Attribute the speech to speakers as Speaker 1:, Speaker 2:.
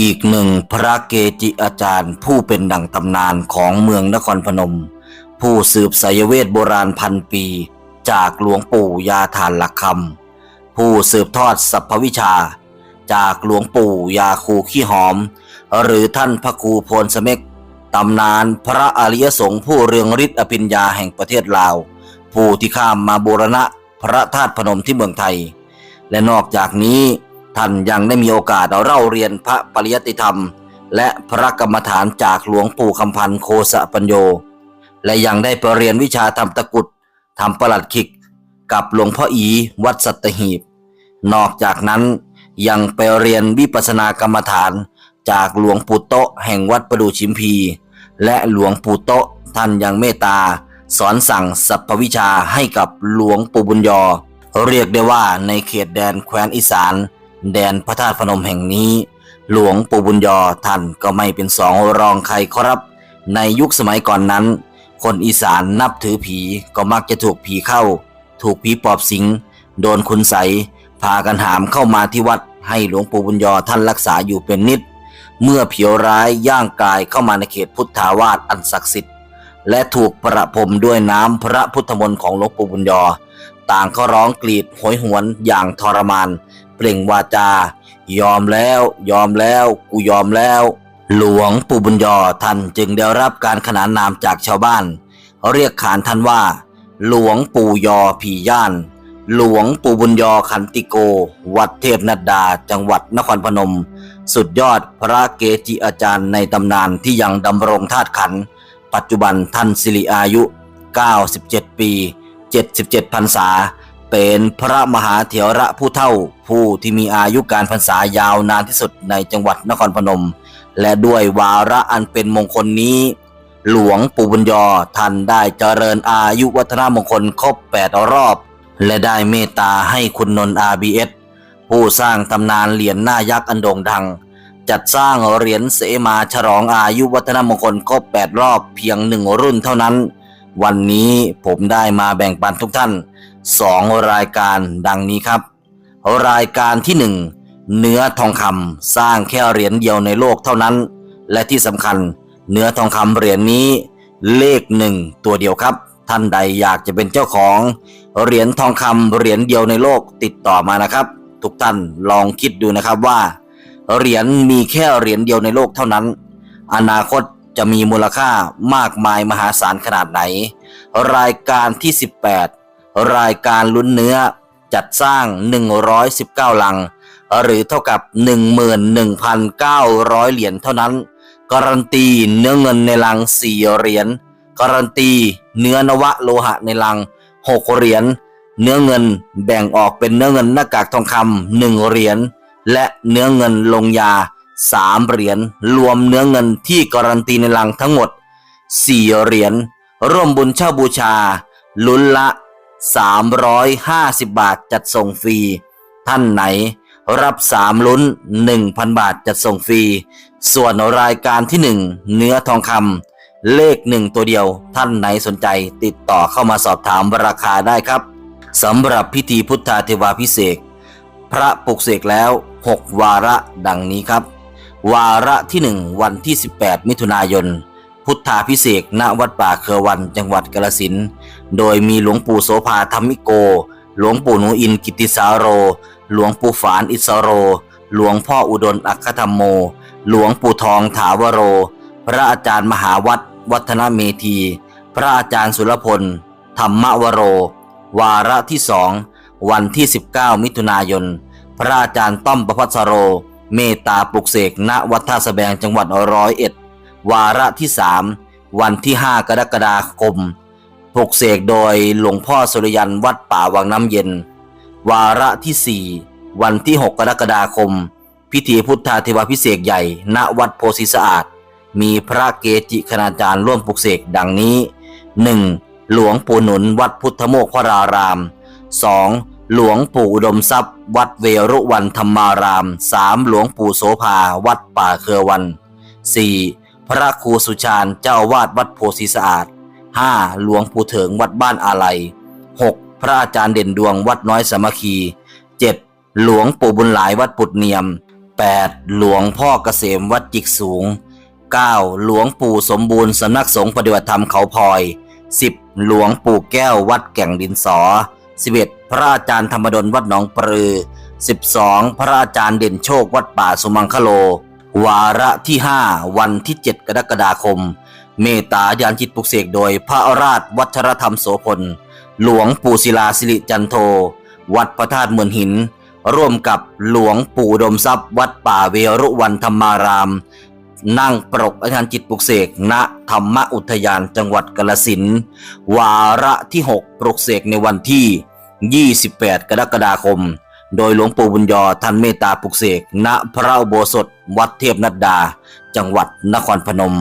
Speaker 1: อีกหนึ่งพระเกจิอาจารย์ผู้เป็นดั่งตำนานของเมืองนครพนม ผู้สืบสายเวทโบราณพันปี จากหลวงปู่ยาทานหลักคำผู้สืบทอดสัพพวิชา จากหลวงปู่ยาคูขี้หอม หรือท่านพระครูพนสเมกตำนานพระอริยสงฆ์ผู้เรืองฤทธิ์อภิญญาแห่งประเทศลาว ผู้ที่ข้ามมาบูรณะพระธาตุพนมที่เมืองไทย และนอกจากนี้ ท่านยังได้มีโอกาสเล่าเรียนพระปริยติธรรม และพระกรรมฐานจากหลวงปู่คำพันธ์โคสะปัญโย และยังได้ไปเรียนวิชาทำตะกุดทำประหลัดขิก กับหลวงพ่ออีวัดสัตหีบ นอกจากนั้นยังไปเรียนวิปัสสนากรรมฐานจากหลวงปู่โตะแห่งวัดประดูชิมพี และหลวงปู่โตะท่านยังเมตตา สอนสั่งสัพพวิชาให้กับหลวงปู่บุญยอ เรียกได้ว่าในเขตแดนแคว้นอีสาน แดนพระธาตุพนมแห่งนี้ หลวงปู่บุญยอท่านก็ไม่เป็นสองรองใครครับ ในยุคสมัยก่อนนั้น คนอีสานนับถือผีก็มักจะถูกผีเข้า ถูกผีปอบสิง โดนคุณใสพากันหามเข้ามาที่วัดให้หลวงปู่บุญยอท่านรักษาอยู่เป็นนิด เมื่อผีร้ายย่างกายเข้ามาในเขตพุทธาวาสอันศักดิ์สิทธิ์ และถูกประพรมด้วยน้ำพระพุทธมนต์ของหลวงปู่บุญยอ ต่างก็ร้องกรีดโหยหวนอย่างทรมาน เปล่งวาจา ยอมแล้ว ยอมแล้ว กูยอมแล้ว หลวงปู่บุญยอท่านจึงได้รับการขนานนามจากชาวบ้าน เรียกขานท่านว่า หลวงปู่ยอผีย่าน หลวงปู่บุญยอขันติโก วัดเทพนัดดา จังหวัดนครพนม สุดยอดพระเกจิอาจารย์ในตำนานที่ยังดำรงธาตุขัน ปัจจุบันท่านสิริอายุ 97 ปี 77พรรษา เป็นพระมหาเถระผู้เท่าผู้ที่มีอายุการพรรษายาวนานที่สุดในจังหวัดนครพนม และด้วยวาระอันเป็นมงคลนี้ หลวงปู่บุญยอท่านได้เจริญอายุวัฒนมงคลครบ 8 รอบ และได้เมตตาให้คุณนนท์ RBS ผู้สร้างตำนานเหรียญหน้ายักษ์อันโด่งดัง จัดสร้างเหรียญเสมาฉลองอายุวัฒนมงคลครบ 8 รอบเพียงหนึ่งรุ่นเท่านั้น วันนี้ผมได้มาแบ่งปันทุกท่าน 2 รายการดังนี้ครับ รายการที่ 1 เนื้อทองคำสร้างแค่เหรียญเดียวในโลกเท่านั้น และที่สำคัญเนื้อทองคำเหรียญนี้ เลขหนึ่งตัวเดียวครับ ท่านใดอยากจะเป็นเจ้าของ เหรียญทองคำเหรียญเดียวในโลกติดต่อมานะครับ ทุกท่านลองคิดดูนะครับว่า เหรียญมีแค่เหรียญเดียวในโลกเท่านั้น อนาคต จะมีมูลค่ามากมายมหาศาลขนาดไหน รายการที่ 18 รายการลุ้นเนื้อจัดสร้าง 119 ลัง หรือเท่ากับ 11,900 เหรียญเท่านั้น การันตีเนื้อเงินในลัง 4 เหรียญ การันตีเนื้อนวะโลหะในลัง 6 เหรียญ เนื้อเงินแบ่งออกเป็นเนื้อเงินหน้ากากทองคำหนึ่งเหรียญ และเนื้อเงินลงยา สามเหรียญรวมเนื้อเงินที่การันตีในลังทั้งหมดสี่เหรียญร่วมบุญเช่าบูชา ลุ้นละ 350 บาทจัดส่งฟรี ท่านไหนรับสามลุ้น 1,000 บาทจัดส่งฟรี ส่วนรายการที่ 1 เนื้อทองคำเลขหนึ่งตัวเดียว ท่านไหนสนใจติดต่อเข้ามาสอบถามราคาได้ครับสำหรับพิธีพุทธาเทวาพิเศษ พระปลุกเสกแล้ว 6 วาระดังนี้ครับ วาระที่1วันที่ 18 มิถุนายน พุทธาพิเศษณวัดป่าเครือวันจังหวัดกาฬสินโดยมีหลวงปู่โสภาธรรมิโก หลวงปู่หนูอินกิติสาโร หลวงปู่ฝานอิสโร หลวงพ่ออุดมอัคคธรรมโม หลวงปู่ทองถาวโร พระอาจารย์มหาวัดวัฒนเมธี พระอาจารย์สุรพล ธรรมวโร วาระที่สองวันที่ 19 มิถุนายน พระอาจารย์ต้อมประพัสโร เมตตาปลุกเสกณวัดท่าสแบงจังหวัดร้อยเอ็ดวาระที่สามวันที่ 5 กรกฎาคมปลุกเสกโดยหลวงพ่อสุริยันวัดป่าวังน้ำเย็น วาระที่ 4 วันที่ 6 กรกฎาคม พิธีพุทธาเทวาพิเศษใหญ่ ณวัดโพธิสะอาด มีพระเกจิคณาจารย์ร่วมปลุกเสกดังนี้ 1. หลวงปู่หนุนวัดพุทธโมกขราราม 2. หลวงปู่อุดมทรัพย์ วัดเวรุวันธรรมาราม 3. หลวงปู่โสภา วัดป่าเครือวัน 4. พระครูสุชาญเจ้าวาดวัดโพธิสะอาด 5. หลวงปู่เถิงวัดบ้านอาลัย 6. พระอาจารย์เด่นดวงวัดน้อยสามัคคี 7. หลวงปู่บุญหลายวัดปุดเนียม 8. หลวงพ่อเกษมวัดจิกสูง 9. หลวงปู่สมบูรณ์สำนักสงฆ์ปฏิบัติธรรมเขาพลอย 10. หลวงปู่แก้ววัดแก่งดินสอ 11. พระอาจารย์ธรรมดลวัดหนองปรือ 12. พระอาจารย์เด่นโชควัดป่าสุมังคโล วาระที่ 5 วันที่ 7 กรกฎาคม เมตายานจิตปุกเสกโดยพระราชวัชรธรรมโสพล หลวงปู่ศิลาสิริจันโท วัดพระธาตุเมืองหิน ร่วมกับหลวงปู่ดมทรัพย์ วัดป่าเวรุวันธรรมารามนั่งปรกอาจารย์จิตปลุกเสกณธรรมอุทยานจังหวัดกาลสินวาระที่ 6 ปลุกเสกในวันที่ 28 กรกฎาคม โดยหลวงปู่บุญยอท่านเมตตาปลุกเสกณพระอุโบสถ วัดเทพนัดดา จังหวัดนครพนม